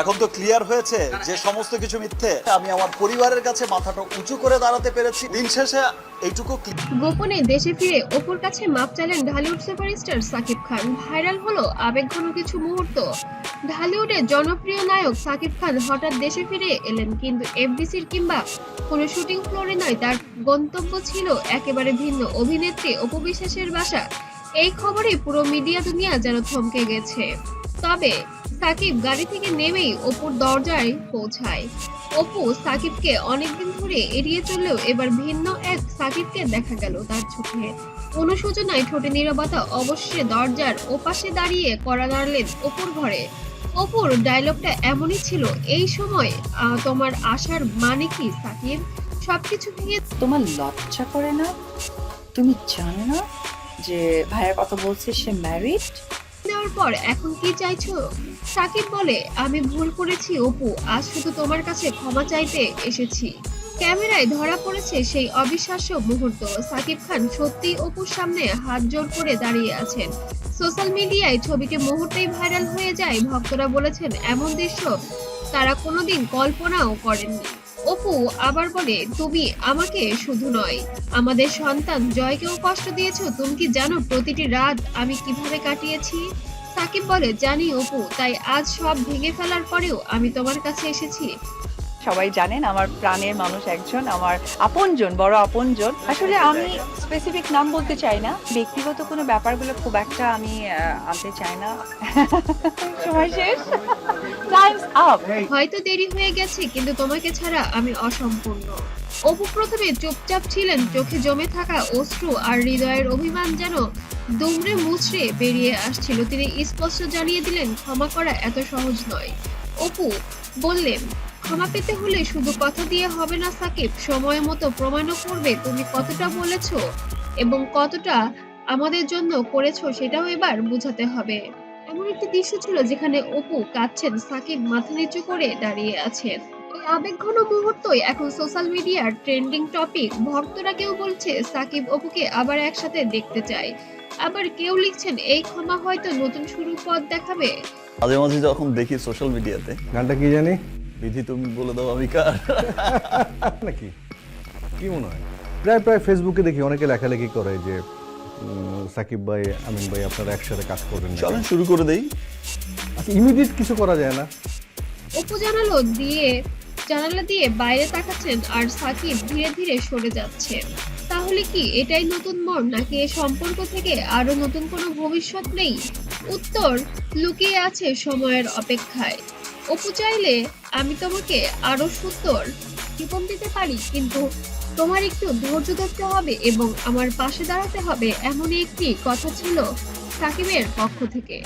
এখন তো ক্লিয়ার হয়েছে যে সমস্ত কিছু মিথ্যে। আমি আমার পরিবারের কাছে মাথাটা উঁচু করে দাঁড়াতে পেরেছি। দিন শেষে এইটুকু গোপনে দেশে ফিরে অপুর কাছে মাপ চাইলেন Dhallywood superstar Shakib Khan. Viral হলো আবেগঘন কিছু মুহূর্ত। ঢালিউডের জনপ্রিয় নায়ক সাকিব খান হঠাৎ দেশে ফিরে এলেন, কিন্তু এফডিসির কিংবা কোনো শুটিং ফ্লোরে নয়, তার গন্তব্য ছিল একেবারে ভিন্ন। অভিনেত্রী অপু বিশ্বাসের বাসা। এই খবরে পুরো মিডিয়া দুনিয়া যেন থমকে গেছে। তবে সাকিব গাড়ি থেকে নেমেই অপুর দরজায় পৌঁছায়। অপু সাকিবকে অনেকদিন ধরে এড়িয়ে চললেও এবার ভিন্ন এক সাকিবকে দেখা গেল তার চোখে। অনুশোচনায় ঠোঁটে নীরবতা অবশ্যই দরজার ওপাশে দাঁড়িয়ে করা দাঁড়ালেন অপুর ঘরে। অপুর ডায়লগটা এমনই ছিল এই সময় তোমার আসার মানে কি সাকিব? সবকিছু ভেঙে তোমার লজ্জা করে না? তুমি জানো না যে ভাইয়ের কথা বলছে সে ম্যারিড দেওয়ার পর এখন কি চাইছো? সাকিব বলে, আমি ভুল করেছি, অপু। আজ শুধু তোমার কাছে ক্ষমা চাইতে এসেছি। ক্যামেরায় ধরা পড়েছে সেই অবিশ্বাস্য মুহূর্ত। সাকিব খান সত্যি অপুর সামনে হাত জোর করে দাঁড়িয়ে আছেন। সোশ্যাল মিডিয়ায় ছবিটি মুহূর্তেই ভাইরাল হয়ে যায়। ভক্তরা বলেছেন, এমন দৃশ্য তারা কোনোদিন কল্পনাও করেননি। অপু আবার বলে, তুমি আমাকে শুধু নয়, আমাদের সন্তান জয়কেও কষ্ট দিয়েছ। তুমি কি জানো প্রতিটি রাত আমি কীভাবে কাটিয়েছি? সাকিব বলে জানি অপু তাই আজ সব ভেঙে ফেলার পরেও আমি তোমার কাছে এসেছি। সবাই জানেন আমার প্রাণের মানুষ একজন আমার আপনজন বড় আপনজন। আসলে আমি স্পেসিফিক নাম বলতে চাই না। ব্যক্তিগত কোনো ব্যাপারগুলো খুব একটা আমি আনতে চাই না। সময় শেষ। টাইমস আপ হয়তো দেরি হয়ে গেছে কিন্তু তোমাকে ছাড়া আমি অসম্পূর্ণ। অপু প্রথমে চুপচাপ ছিলেন চোখে জমে থাকা অশ্রু আর হৃদয়ের অভিমান যেন দুমড়ে মুচড়ে বেরিয়ে আসছিল। তিনি স্পষ্ট জানিয়ে দিলেন, ক্ষমা করা এত সহজ নয়। অপু বললেন, ক্ষমা পেতে হলে শুধু কথা দিয়ে হবে না সাকিব, সময় মতো প্রমাণও করবে। তুমি কতটা বলেছ এবং কতটা আমাদের জন্য করেছ সেটাও এবার বোঝাতে হবে। এমন একটি দৃশ্য ছিল যেখানে অপু কাঁদছেন, সাকিব মাথা নিচু করে দাঁড়িয়ে আছেন। আবেগঘন মুহূর্তই এখন সোশ্যাল মিডিয়ার ট্রেন্ডিং টপিক। ভক্তরা কেউ বলছে, সাকিব অপুকে আবার একসাথে দেখতে চায়। আবার কেউ লিখছেন এই ক্ষমা হয়তো নতুন শুরু পথ দেখাবে মাঝে মাঝে যখন দেখি সোশ্যাল মিডিয়াতে গানটা কি জানি? বিধি তুমি বলে দাও আমি কার? নাকি? কি মনে হয়? প্রায় প্রায় ফেসবুকে দেখি অনেকে লেখালেখি করে যে সাকিব ভাই আমিন ভাই আপনারা একসাথে কাজ করবেন? চলেন শুরু করে দেই। আচ্ছা ইমিডিয়েট কিছু করা যায় না। অপু জানালো দিয়ে জানালা দিয়ে বাইরে তাকাচ্ছেন আর সাকিব ধীরে ধীরে সরে যাচ্ছেন তাহলে কি এটাই নতুন মোড় নাকি এ সম্পর্ক থেকে আরও নতুন কোনো ভবিষ্যৎ নেই? উত্তর, লুকিয়ে আছে সময়ের অপেক্ষায়। অপু চাইলে, আমি তোমাকে আরও সুন্দর জীবন দিতে পারি, কিন্তু তোমার একটু ধৈর্য ধরতে হবে এবং আমার পাশে দাঁড়াতে হবে এমনই একটি কথা ছিল সাকিবের পক্ষ থেকে।